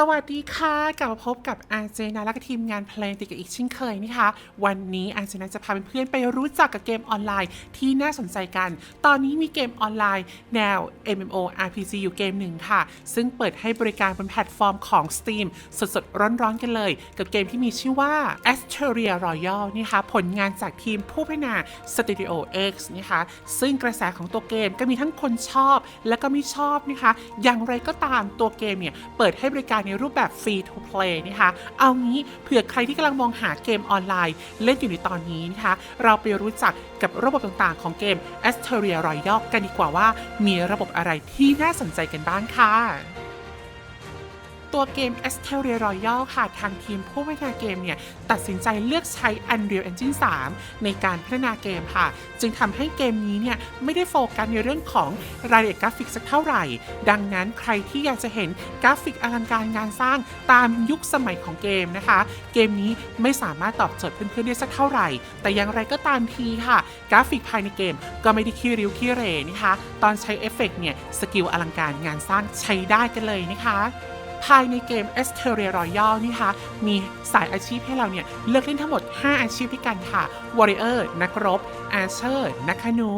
สวัสดีค่ะกลับมาพบกับอาเจนาและก็ทีมงานเพลงติดกับอีกเช่นเคยนะคะ วันนี้อาเจนาจะพาเพื่อนๆไปรู้จักกับเกมออนไลน์ที่น่าสนใจกัน ตอนนี้มีเกมออนไลน์แนว MMO RPG อยู่เกมหนึ่งค่ะ ซึ่งเปิดให้บริการบนแพลตฟอร์มของ Steam สดๆ ร้อนๆ กันเลย กับเกมที่มีชื่อว่า Asteria Royal นะคะผลงานจากทีมผู้พัฒนา Studio X นะคะซึ่งกระแสของตัวเกมก็มีทั้งคนชอบและก็ไม่ชอบนะคะอย่างไรก็ตามตัวเกมเนี่ยเปิดให้บริการในรูปแบบฟรีทูเพลย์นะคะ เอางี้เผื่อใครที่กำลังมองหาเกมออนไลน์ เล่นอยู่ในตอนนี้นะคะ เราไปรู้จักกับระบบต่างๆ ของเกม Asteria Royal กันดีกว่าว่า มีระบบอะไรที่น่าสนใจกันบ้างค่ะ ตัวเกม a s t e r i a Royal ค่ะ ทางทีมผู้พัฒนาเกมเนี่ย ตัดสินใจเลือกใช้ Unreal Engine 3 ในการพัฒนาเกมค่ะ จึงทำให้เกมนี้เนี่ย ไม่ได้โฟกัสในเรื่องของรายละเอียดกราฟิกสักเท่าไหร่ ดังนั้นใครที่อยากจะเห็นกราฟิกอลังการงานสร้างตามยุคสมัยของเกมนะคะ เกมนี้ไม่สามารถตอบโจทย์เพื่อนๆได้สักเท่าไหร่ แต่อย่างไรก็ตามทีค่ะ กราฟิกภายในเกมก็ไม่ได้ขี้ริ้วขี้เรนะคะ ตอนใช้เอฟเฟกต์เนี่ย สกิลอลังการงานสร้างใช้ได้กันเลยนะคะ ภายในเกม a s t e r i a Royal นี่คะมีสายอาชีพให้เราเนี่ย เลือกเล่นทั้งหมด 5 อาชีพด้วยกันค่ะ Warrior นักรบ Archer นักขนู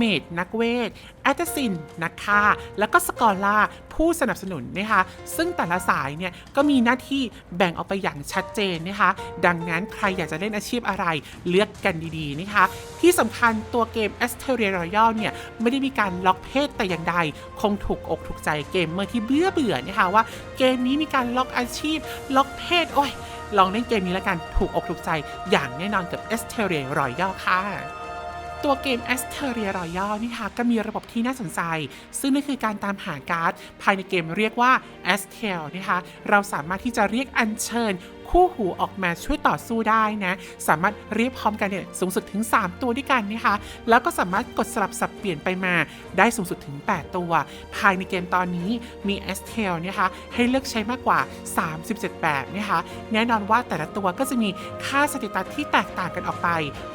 Mage นักเวท Assassin นักฆ่า แล้วก็ Scholar ผู้สนับสนุนนะคะซึ่งแต่ละสายเนี่ยก็มีหน้าที่แบ่งออกไปอย่างชัดเจนนะคะดังนั้นใครอยากจะเล่นอาชีพอะไรเลือกกันดีๆนะคะที่สำคัญตัวเกม a s t e r i a Royal เนี่ยไม่ได้มีการล็อกเพศแต่อย่างใด คงถูกอกถูกใจเกมเมอร์ที่เบื่อเบื่อนะคะว่าเกมนี้มีการล็อกอาชีพ ล็อกเพศโอ้ยลองเล่นเกมนี้แล้วกันถูกอกถูกใจอย่างแน่นอนกับ a s t e r i a Royal ค่ะ ตัวเกม a s t e r i a Royal นี่ค่ะก็มีระบบที่น่าสนใจ ซึ่งนั่นคือการตามหาการ์ด ภายในเกมเรียกว่า a s t e l นะคะเราสามารถที่จะเรียกอัญเชิญ คู่หูออกมาช่วยต่อสู้ได้นะ สามารถเรียกพร้อมกันเนี่ยสูงสุดถึง 3 ตัวด้วยกันนะคะ แล้วก็สามารถกดสลับสับเปลี่ยนไปมาได้สูงสุดถึง 8 ตัว ภายในเกมตอนนี้มี a s t e l นะคะให้เลือกใช้มากกว่า 37 แบบนะคะแน่นอนว่าแต่ละตัวก็จะมีค่าสเตตัสที่แตกต่างกันออกไป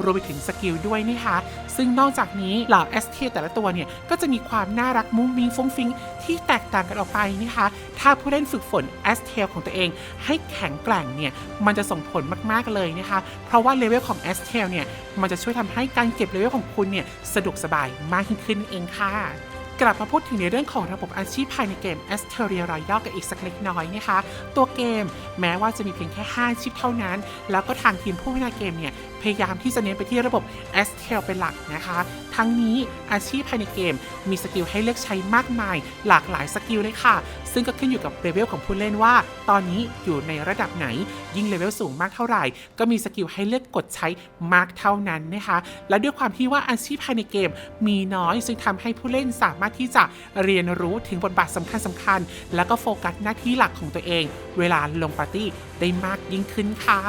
รวมไปถึงสกิลด้วยนะคะ ซึ่งนอกจากนี้เหล่า s t แต่ละตัวเนี่ยก็จะมีความน่ารักมุ้งมิ้งฟุ้งฟิ้งที่แตกต่างกันออกไปนะคะ ถ้าผู้เล่นฝึกฝนแอสเทลของตัวเองให้แข็งแกร่งเนี่ย มันจะส่งผลมากๆเลยนะคะ เพราะว่าเลเวลของแอสเทลเนี่ย มันจะช่วยทำให้การเก็บเลเวลของคุณเนี่ยสะดวกสบายมากยิ่งขึ้นเองค่ะ กลับมาพูดถึงในเรื่องของระบบอาชีพภายในเกม a s t e r i a Royal กันอีกสักเล็กน้อยนะคะ ตัวเกมแม้ว่าจะมีเพียงแค่ 5 อาชีพเท่านั้น แล้วก็ทางทีมผู้พัฒนาเกมเนี่ยพยายามที่จะเน้นไปที่ระบบ a s t e l เป็นหลักนะคะ ทั้งนี้อาชีพภายในเกมมีสกิลให้เลือกใช้มากมาย หลากหลายสกิลเลยค่ะ ซึ่งก็ขึ้นอยู่กับเลเวลของผู้เล่นว่า ตอนนี้อยู่ในระดับไหน ยิ่งเลเวลสูงมากเท่าไหร่ ก็มีสกิลให้เลือกกดใช้มากเท่านั้นนะคะ และด้วยความที่ว่าอาชีพภายในเกมมีน้อย ซึ่งทำให้ผู้เล่นสามารถที่จะเรียนรู้ถึงบทบาทสำคัญสคัญๆแล้วก็โฟกัสหน้าที่หลักของตัวเอง เวลาลงปาร์ตี้ได้มากยิ่งขึ้นค่ะ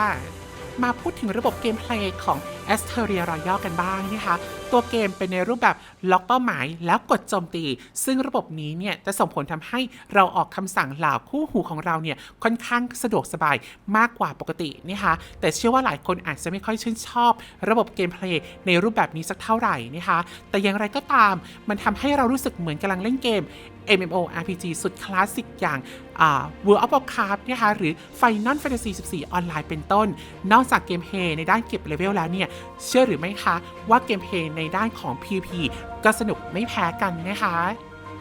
มาพูดถึงระบบเกมเพลย์ของ a s t e r i a Royal กันบ้างนะคะ ตัวเกมเป็นในรูปแบบล็อกเป้าหมายแล้วกดโจมตี ซึ่งระบบนี้เนี่ยจะส่งผลทำให้เราออกคำสั่งเหล่าคู่หูของเราเนี่ยค่อนข้างสะดวกสบายมากกว่าปกตินะคะแต่เชื่อว่าหลายคนอาจจะไม่ค่อยชื่นชอบ ระบบเกมเพลย์ในรูปแบบนี้สักเท่าไหร่นะคะแต่อย่างไรก็ตามมันทำให้เรารู้สึกเหมือนกำลังเล่นเกม MMORPG สุดคลาสสิกอย่าง World of Warcraft นะคะหรือ Final Fantasy 14 ออนไลน์เป็นต้น นอกจากเกมเพลย์ในด้านเก็บเลเวลแล้วเนี่ยเชื่อหรือไม่คะว่าเกมเพลย์ในด้านของ PVP ก็สนุกไม่แพ้กันนะคะ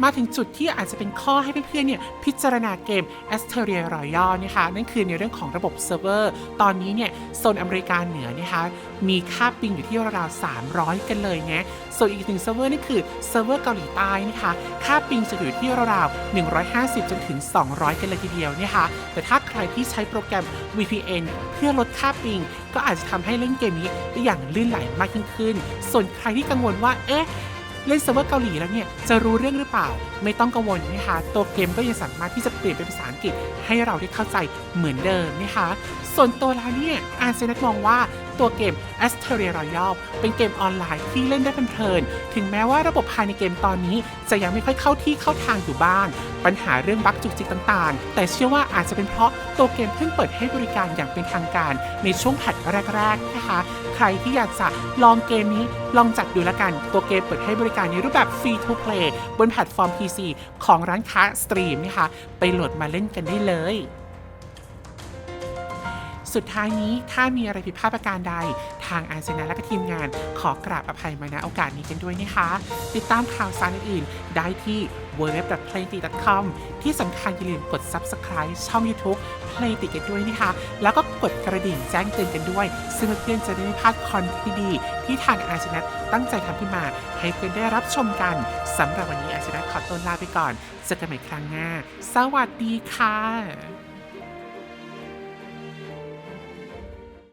มาถึงจุดที่อาจจะเป็นข้อให้เพื่อนๆเนี่ยพิจารณาเกม a s t e r i a Royal นะคะนั่นคือในเรื่องของระบบเซิร์ฟเวอร์ ตอนนี้เนี่ยโซนอเมริกาเหนือนะคะมีค่าปิงอยู่ที่ราวๆ300 กันเลยนะส่วนอีกหนึ่งเซิร์ฟเวอร์นี่คือเซิร์ฟเวอร์เกาหลีใต้นะคะค่าปิงจะอยู่ที่ราวๆ150 จนถึง 200 กันเลยทีเดียวนะคะแต่ถ้าใครที่ใช้โปรแกรม VPN เพื่อลดค่าปิง ก็อาจจะทำให้เล่นเกมนี้ได้อย่างลื่นไหลมากยิ่งขึ้น ส่วนใครที่กังวลว่าเอ๊ะ เล่นเซิร์ฟเวอร์เกาหลีแล้วเนี่ยจะรู้เรื่องหรือเปล่า ไม่ต้องกังวลนะคะตัวเกมก็ยังสามารถที่จะเปลี่ยนเป็นภาษาอังกฤษให้เราได้เข้าใจเหมือนเดิมนะคะส่วนตัวแล้วเนี่ยอาร์เซนัทมองว่าตัวเกม a s t e r i a Royal เป็นเกมออนไลน์ที่เล่นได้เพลินๆ ถึงแม้ว่าระบบภายในเกมตอนนี้ จะยังไม่ค่อยเข้าที่เข้าทางอยู่บ้าง ปัญหาเรื่องบั๊กจุกจิกต่างๆ แต่เชื่อว่าอาจจะเป็นเพราะตัวเกมเพิ่งเปิดให้บริการอย่างเป็นทางการในช่วงแพทแรกๆนะคะ รรที่อยากจะลองเกมนี้ลองจัดดูแล้วกัน ตัวเกมเปิดให้บริการในรูปแบบฟรี to play บนแพลตฟอร์ม PC ของร้านค้าสตรีมนะคะไปโหลดมาเล่นกันได้เลยสุดท้ายนี้ถ้ามีอะไรผิดพลาดประการใด ทางอาเซนาและก็ทีมงาน ขอกราบอภัยมาณโอกาสนี้กันด้วยนะคะ ติดตามข่าวสารอื่นๆได้ที่ www.playtik.com ที่สำคัญอย่าลืมกด subscribe ช่อง YouTube Play ติกันด้วยนะคะ แล้วก็กดกระดิ่งแจ้งเตือนกันด้วย ซึ่งเพื่อนจะได้ไม่พลาดคอนเทนต์ดีๆที่ทางอาเซนัตั้งใจทำขึ้นมา ให้เพื่อนได้รับชมกันสำหรับวันนี้อาเซนัขอตัวลาไปก่อนเจอกันใหม่ครั้งหน้า สวัสดีค่ะ